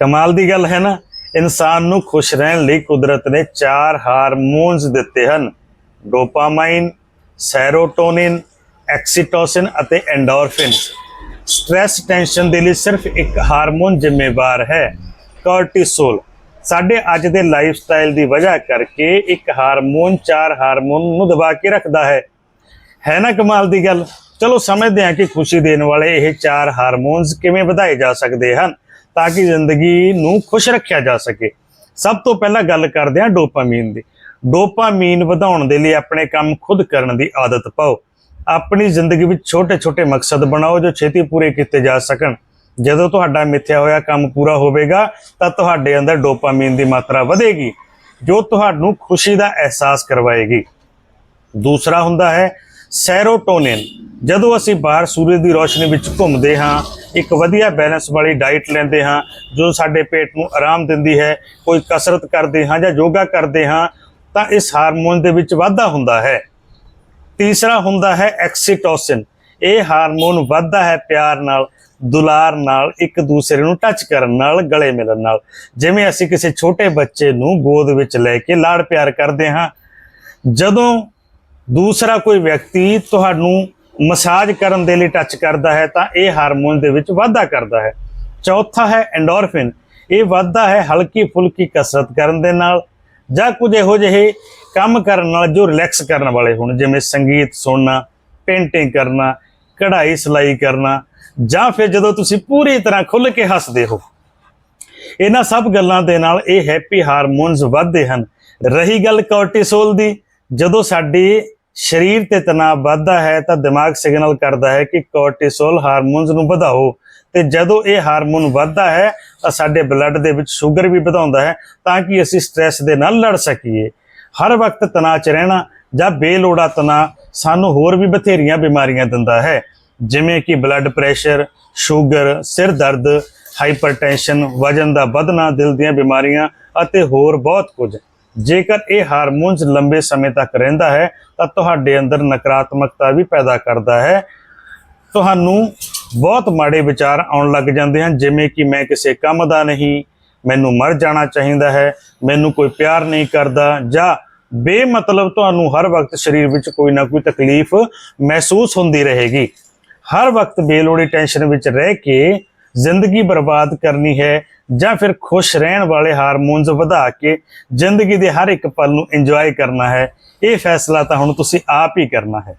ਕਮਾਲ ਦੀ ਗੱਲ ਹੈ ਨਾ, ਇਨਸਾਨ ਨੂੰ ਖੁਸ਼ ਰਹਿਣ ਲਈ ਕੁਦਰਤ ਨੇ ਚਾਰ ਹਾਰਮੋਨਸ ਦਿੱਤੇ ਹਨ। ਡੋਪਾਮਾਈਨ, ਸੈਰੋਟੋਨਿਨ, ਐਕਸੀਟੋਸਿਨ ਅਤੇ ਐਂਡੋਰਫਿਨ। ਸਟ੍ਰੈਸ ਟੈਨਸ਼ਨ ਦੇ ਲਈ ਸਿਰਫ ਇੱਕ ਹਾਰਮੋਨ ਜ਼ਿੰਮੇਵਾਰ ਹੈ, ਕੋਰਟੀਸੋਲ। ਸਾਡੇ ਅੱਜ ਦੇ ਲਾਈਫ ਸਟਾਈਲ ਦੀ ਵਜ੍ਹਾ ਕਰਕੇ ਇੱਕ ਹਾਰਮੋਨ ਚਾਰ ਹਾਰਮੋਨ ਨੂੰ ਦਬਾ ਕੇ ਰੱਖਦਾ ਹੈ। ਹੈ ਨਾ ਕਮਾਲ ਦੀ ਗੱਲ? ਚਲੋ ਸਮਝਦੇ ਹਾਂ ਕਿ ਖੁਸ਼ੀ ਦੇਣ ਵਾਲੇ ਇਹ ਚਾਰ ਹਾਰਮੋਨਸ ਕਿਵੇਂ ਵਧਾਏ ਜਾ ਸਕਦੇ ਹਨ। ਤਾਂ ਕਿ ਜ਼ਿੰਦਗੀ ਨੂੰ ਖੁਸ਼ ਰੱਖਿਆ ਜਾ ਸਕੇ। ਸਭ ਤੋਂ ਪਹਿਲਾਂ ਗੱਲ ਕਰਦੇ ਹਾਂ ਡੋਪਾਮੀਨ ਦੀ। ਡੋਪਾਮੀਨ ਵਧਾਉਣ ਦੇ ਲਈ ਆਪਣੇ ਕੰਮ ਖੁਦ ਕਰਨ ਦੀ ਆਦਤ ਪਾਓ। ਆਪਣੀ ਜ਼ਿੰਦਗੀ ਵਿੱਚ ਛੋਟੇ-ਛੋਟੇ ਮਕਸਦ ਬਣਾਓ ਜੋ ਛੇਤੀ ਪੂਰੇ ਕੀਤੇ ਜਾ ਸਕਣ। ਜਦੋਂ ਤੁਹਾਡਾ ਮਿੱਥਿਆ ਹੋਇਆ ਕੰਮ ਪੂਰਾ ਹੋਵੇਗਾ, ਤਾਂ ਤੁਹਾਡੇ ਅੰਦਰ ਡੋਪਾਮੀਨ ਦੀ ਮਾਤਰਾ ਵਧੇਗੀ, ਜੋ ਤੁਹਾਨੂੰ ਖੁਸ਼ੀ ਦਾ ਅਹਿਸਾਸ ਕਰਵਾਏਗੀ। ਦੂਸਰਾ ਹੁੰਦਾ ਹੈ ਸੈਰੋਟੋਨਿਨ। ਜਦੋਂ ਅਸੀਂ ਬਾਹਰ ਸੂਰਜ ਦੀ ਰੋਸ਼ਨੀ ਵਿੱਚ ਘੁੰਮਦੇ ਹਾਂ, ਇੱਕ ਵਧੀਆ ਬੈਲੈਂਸ ਵਾਲੀ ਡਾਈਟ ਲੈਂਦੇ ਹਾਂ, ਜੋ ਸਾਡੇ ਪੇਟ ਨੂੰ ਆਰਾਮ ਦਿੰਦੀ ਹੈ, ਕੋਈ ਕਸਰਤ ਕਰਦੇ ਹਾਂ ਜਾਂ ਯੋਗਾ ਕਰਦੇ ਹਾਂ, ਤਾਂ ਇਸ ਹਾਰਮੋਨ ਦੇ ਵਿੱਚ ਵਾਧਾ ਹੁੰਦਾ ਹੈ। ਤੀਸਰਾ ਹੁੰਦਾ ਹੈ ਐਕਸੀਟੋਸਿਨ ਇਹ ਹਾਰਮੋਨ ਵੱਧਦਾ ਹੈ ਪਿਆਰ ਨਾਲ, ਦੁਲਾਰ ਨਾਲ, ਇੱਕ ਦੂਸਰੇ ਨੂੰ ਟੱਚ ਕਰਨ ਨਾਲ, ਗਲੇ ਮਿਲਣ ਨਾਲ। ਜਿਵੇਂ ਅਸੀਂ ਕਿਸੇ ਛੋਟੇ ਬੱਚੇ ਨੂੰ ਗੋਦ ਵਿੱਚ ਲੈ ਕੇ ਲਾੜ ਪਿਆਰ ਕਰਦੇ ਹਾਂ, ਜਦੋਂ ਦੂਸਰਾ ਕੋਈ ਵਿਅਕਤੀ ਤੁਹਾਨੂੰ ਮਸਾਜ ਕਰਨ ਦੇ ਲਈ ਟੱਚ ਕਰਦਾ ਹੈ ਤਾਂ ਇਹ ਹਾਰਮੋਨ ਦੇ ਵਿੱਚ ਵਾਧਾ ਕਰਦਾ ਹੈ। ਚੌਥਾ ਹੈ ਐਂਡੋਰਫਿਨ ਇਹ ਵਾਧਾ ਹੈ ਹਲਕੀ ਫੁਲਕੀ ਕਸਰਤ ਕਰਨ ਦੇ ਨਾਲ ਜਾਂ ਕੁਝ ਇਹੋ ਜਿਹੇ ਕੰਮ ਕਰਨ ਨਾਲ ਜੋ ਰਿਲੈਕਸ ਕਰਨ ਵਾਲੇ ਹੋਣ, ਜਿਵੇਂ ਸੰਗੀਤ ਸੁਣਨਾ ਪੇਂਟਿੰਗ ਕਰਨਾ, ਕਢਾਈ ਸਿਲਾਈ ਕਰਨਾ, ਜਾਂ ਫਿਰ ਜਦੋਂ ਤੁਸੀਂ ਪੂਰੀ ਤਰ੍ਹਾਂ ਖੁੱਲ੍ਹ ਕੇ ਹੱਸਦੇ ਹੋ। ਇਹਨਾਂ ਸਭ ਗੱਲਾਂ ਦੇ ਨਾਲ ਇਹ ਹੈਪੀ ਹਾਰਮੋਨਸ ਵੱਧਦੇ ਹਨ। ਰਹੀ ਗੱਲ ਕੋਰਟੀਸੋਲ ਦੀ, ਜਦੋਂ ਸਾਡੇ ਸਰੀਰ ਤੇ ਤਣਾਅ ਵੱਧਦਾ ਹੈ ਤਾਂ ਦਿਮਾਗ ਸਿਗਨਲ ਕਰਦਾ ਹੈ ਕਿ ਕੋਰਟੀਸੋਲ ਹਾਰਮੋਨਸ ਨੂੰ ਵਧਾਓ। ਤੇ ਜਦੋਂ ਇਹ ਹਾਰਮੋਨ ਵੱਧਦਾ ਹੈ, ਤਾਂ ਸਾਡੇ ਬਲੱਡ ਦੇ ਵਿੱਚ ਸ਼ੂਗਰ ਵੀ ਵਧਾਉਂਦਾ ਹੈ ਤਾਂ ਕਿ ਅਸੀਂ ਸਟ੍ਰੈਸ ਦੇ ਨਾਲ ਲੜ ਸਕੀਏ। ਹਰ ਵਕਤ ਤਣਾਅ 'ਚ ਰਹਿਣਾ ਜਾਂ ਬੇਲੋੜਾ ਤਣਾਅ ਸਾਨੂੰ ਹੋਰ ਵੀ ਬਥੇਰੀਆਂ ਬਿਮਾਰੀਆਂ ਦਿੰਦਾ ਹੈ। ਜਿਵੇਂ ਕਿ ਬਲੱਡ ਪ੍ਰੈਸ਼ਰ ਸ਼ੂਗਰ ਸਿਰ ਦਰਦ ਹਾਈਪਰਟੈਂਸ਼ਨ ਵਜਨ ਦਾ ਵਧਣਾ, ਦਿਲ ਦੀਆਂ ਬਿਮਾਰੀਆਂ ਅਤੇ ਹੋਰ ਬਹੁਤ ਕੁਝ। ਜੇਕਰ ਇਹ ਹਾਰਮੋਨਸ ਲੰਬੇ ਸਮੇਂ ਤੱਕ ਰਹਿੰਦਾ ਹੈ, ਤਾਂ ਤੁਹਾਡੇ ਅੰਦਰ ਨਕਾਰਾਤਮਕਤਾ ਵੀ ਪੈਦਾ ਕਰਦਾ ਹੈ। ਤੁਹਾਨੂੰ ਬਹੁਤ ਮਾੜੇ ਵਿਚਾਰ ਆਉਣ ਲੱਗ ਜਾਂਦੇ ਹਨ, ਜਿਵੇਂ ਕਿ ਮੈਂ ਕਿਸੇ ਕੰਮ ਦਾ ਨਹੀਂ, ਮੈਨੂੰ ਮਰ ਜਾਣਾ ਚਾਹੀਦਾ ਹੈ, ਮੈਨੂੰ ਕੋਈ ਪਿਆਰ ਨਹੀਂ ਕਰਦਾ, ਜਾਂ ਬੇਮਤਲਬ ਤੁਹਾਨੂੰ ਹਰ ਵਕਤ ਸਰੀਰ ਵਿੱਚ ਕੋਈ ਨਾ ਕੋਈ ਤਕਲੀਫ ਮਹਿਸੂਸ ਹੁੰਦੀ ਰਹੇਗੀ। ਹਰ ਵਕਤ ਬੇਲੋੜੀ ਟੈਨਸ਼ਨ ਵਿੱਚ ਰਹਿ ਕੇ ਜ਼ਿੰਦਗੀ ਬਰਬਾਦ ਕਰਨੀ ਹੈ ਜਾਂ ਫਿਰ ਖੁਸ਼ ਰਹਿਣ ਵਾਲੇ ਹਾਰਮੋਨਸ ਵਧਾ ਕੇ ਜ਼ਿੰਦਗੀ ਦੇ ਹਰ ਇੱਕ ਪਲ ਨੂੰ ਇੰਜੋਏ ਕਰਨਾ ਹੈ। ਇਹ ਫੈਸਲਾ ਤਾਂ ਹੁਣ ਤੁਸੀਂ ਆਪ ਹੀ ਕਰਨਾ ਹੈ।